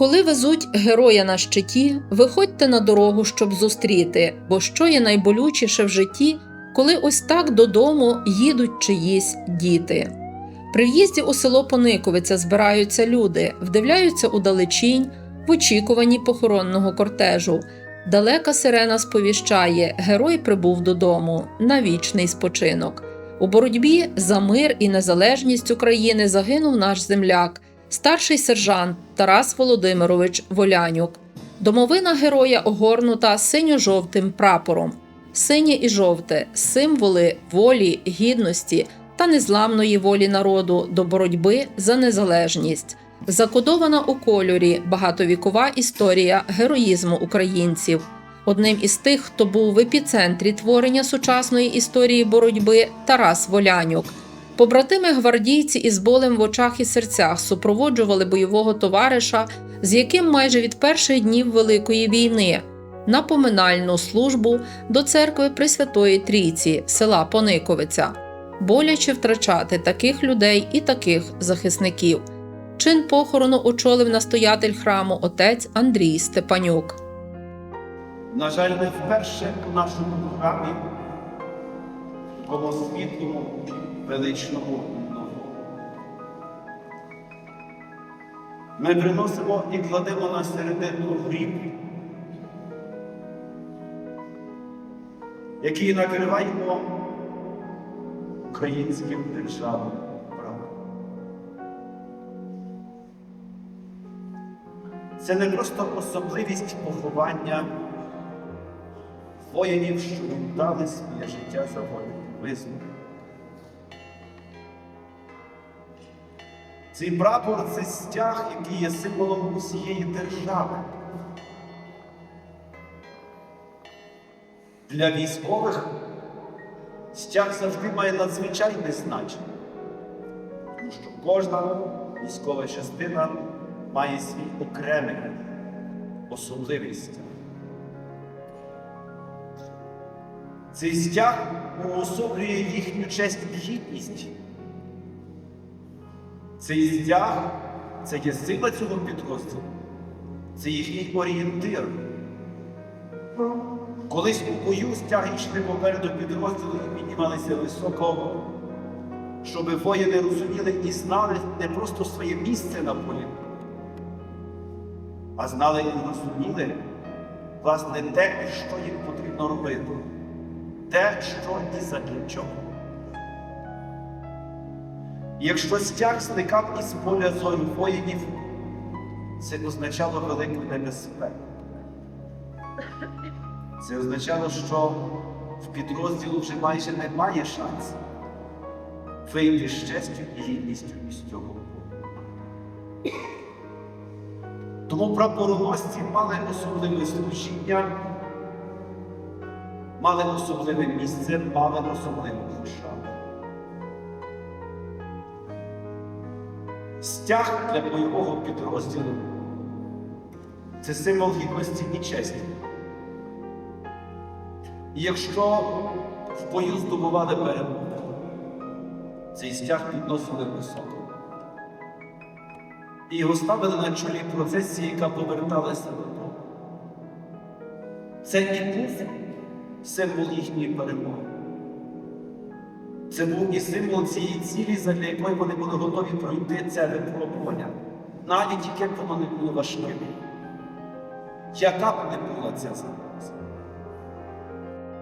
Коли везуть героя на щиті, виходьте на дорогу, щоб зустріти, бо що є найболючіше в житті, коли ось так додому їдуть чиїсь діти. При в'їзді у село Пониковиця збираються люди, вдивляються у далечінь, в очікуванні похоронного кортежу. Далека сирена сповіщає, герой прибув додому на вічний спочинок. У боротьбі за мир і незалежність України загинув наш земляк, старший сержант Тарас Володимирович Волянюк. Домовина героя огорнута синьо-жовтим прапором. Синє і жовте символи волі, гідності та незламної волі народу до боротьби за незалежність. Закодована у кольорі багатовікова історія героїзму українців. Одним із тих, хто був в епіцентрі творення сучасної історії боротьби, Тарас Волянюк. Побратими гвардійці із болем в очах і серцях супроводжували бойового товариша, з яким майже від перших днів Великої війни на поминальну службу до церкви Пресвятої Трійці села Пониковиця. Боляче втрачати таких людей і таких захисників. Чин похорону очолив настоятель храму отець Андрій Степанюк. На жаль, не вперше у нашому храмі було світлому величному новому. Ми приносимо і кладемо на середину гріб, який накриваємо українським державним правом. Це не просто особливість поховання воїнів, що віддали своє життя за волю визнання. Цей прапор це стяг, який є символом усієї держави. Для військових стяг завжди має надзвичайне значення, тому що кожна військова частина має свій окремий особливий стяг. Цей стяг уособлює їхню честь і гідність. Цей стяг це є сила цього підрозділу, це їхній орієнтир. Колись у бою стяги йшли попереду підрозділу і піднімалися високо, щоб воїни розуміли і знали не просто своє місце на полі, а знали і розуміли, власне, те, що їм потрібно робити те, що і задля чого. Якщо стяг зникав із поля зору воїнів, це означало велику небезпеку. Це означало, що в підрозділу вже майже немає шансів вийти з честю і гідністю із цього. бою. Тому прапороносці мали особливе служіння мали особливе місце, мали особливу шану. Стяг для бойового підрозділу це символ гідності і честі. І якщо в бою здобували перемогу, цей стяг підносили високо. І його ставили на чолі процесії, яка поверталася додому. Це і був символ їхньої перемоги. Це був і символ цієї цілі, задля якої вони були готові пройти це випробування, навіть яке б воно не було важким. Яка б не була ця загроза?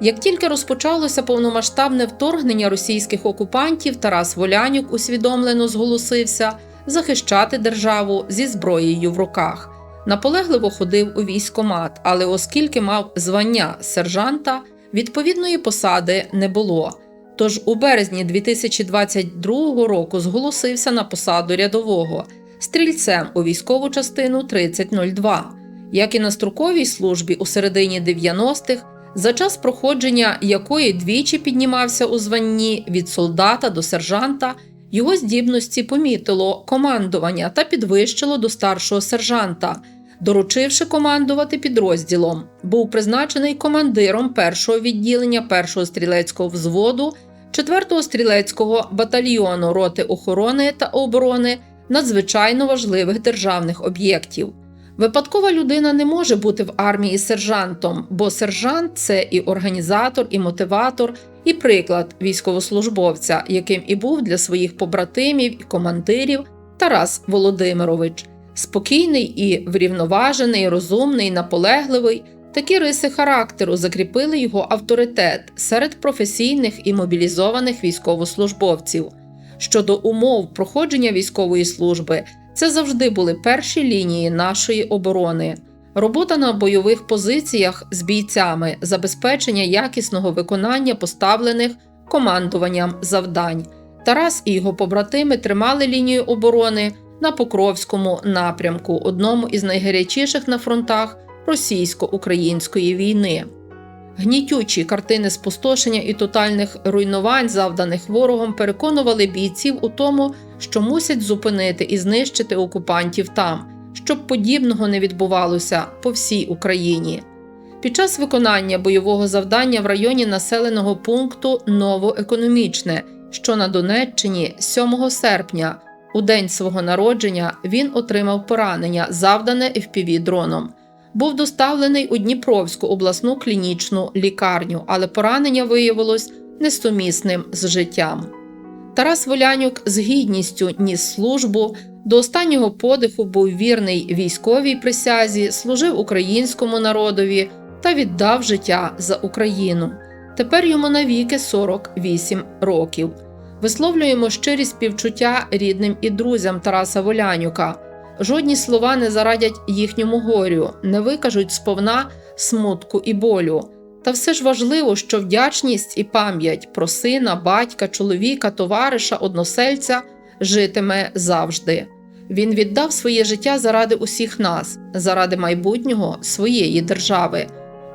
Як тільки розпочалося повномасштабне вторгнення російських окупантів, Тарас Волянюк усвідомлено зголосився захищати державу зі зброєю в руках. Наполегливо ходив у військомат, але оскільки мав звання сержанта, відповідної посади не було. Тож у березні 2022 року зголосився на посаду рядового стрільцем у військову частину 3002. Як і на строковій службі у середині 90-х, за час проходження якої двічі піднімався у званні від солдата до сержанта, його здібності помітило командування та підвищило до старшого сержанта, доручивши командувати підрозділом. Був призначений командиром першого відділення першого стрілецького взводу, 4-го стрілецького батальйону роти охорони та оборони надзвичайно важливих державних об'єктів. Випадкова людина не може бути в армії сержантом, бо сержант це і організатор, і мотиватор, і приклад військовослужбовця, яким і був для своїх побратимів і командирів Тарас Володимирович. Спокійний і врівноважений, розумний, наполегливий. Такі риси характеру закріпили його авторитет серед професійних і мобілізованих військовослужбовців. Щодо умов проходження військової служби, це завжди були перші лінії нашої оборони. Робота на бойових позиціях з бійцями, забезпечення якісного виконання поставлених командуванням завдань. Тарас і його побратими тримали лінію оборони на Покровському напрямку, одному із найгарячіших на фронтах російсько-української війни. Гнітючі картини спустошення і тотальних руйнувань, завданих ворогом, переконували бійців у тому, що мусять зупинити і знищити окупантів там, щоб подібного не відбувалося по всій Україні. Під час виконання бойового завдання в районі населеного пункту Новоекономічне, що на Донеччині 7 серпня, у день свого народження, він отримав поранення, завдане FPV-дроном. Був доставлений у Дніпровську обласну клінічну лікарню, але поранення виявилось несумісним з життям. Тарас Волянюк з гідністю ніс службу, до останнього подиху був вірний військовій присязі, служив українському народові та віддав життя за Україну. Тепер йому навіки 48 років. Висловлюємо щирі співчуття рідним і друзям Тараса Волянюка. Жодні слова не зарадять їхньому горю, не викажуть сповна смутку і болю. Та все ж важливо, що вдячність і пам'ять про сина, батька, чоловіка, товариша, односельця житиме завжди. Він віддав своє життя заради усіх нас, заради майбутнього своєї держави.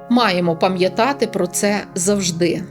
Маємо пам'ятати про це завжди.